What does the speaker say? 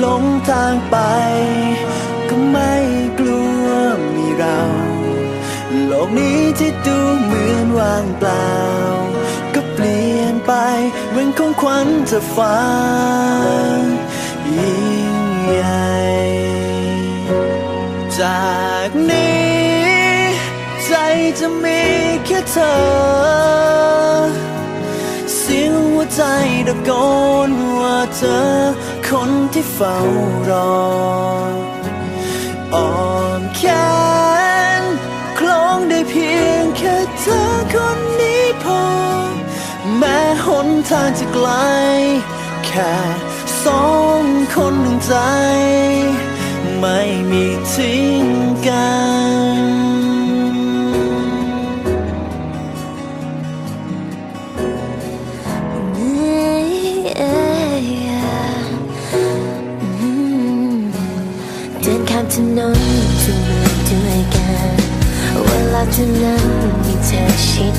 หลงทางไป ก็ไม่กลัวมีเรา โลกนี้ที่ดูเหมือนว่างเปล่า ก็เปลี่ยนไปเหมือนของขวัญจะฟ้ายิ่งใหญ่ จากนี้ ใจจะมีแค่เธอ ใจตะโกนว่าเธอ คนที่เฝ้ารออ้อมแขนคล้องได้เพียงแค่เธอคนนี้พอ แม้หนทางจะไกล แค่สองคนหนึ่งใจ ไม่มีทิ้ ดินข้ามถนนทุกเมืองด้วยกันเวลาเท่านั้นมีเธอชิด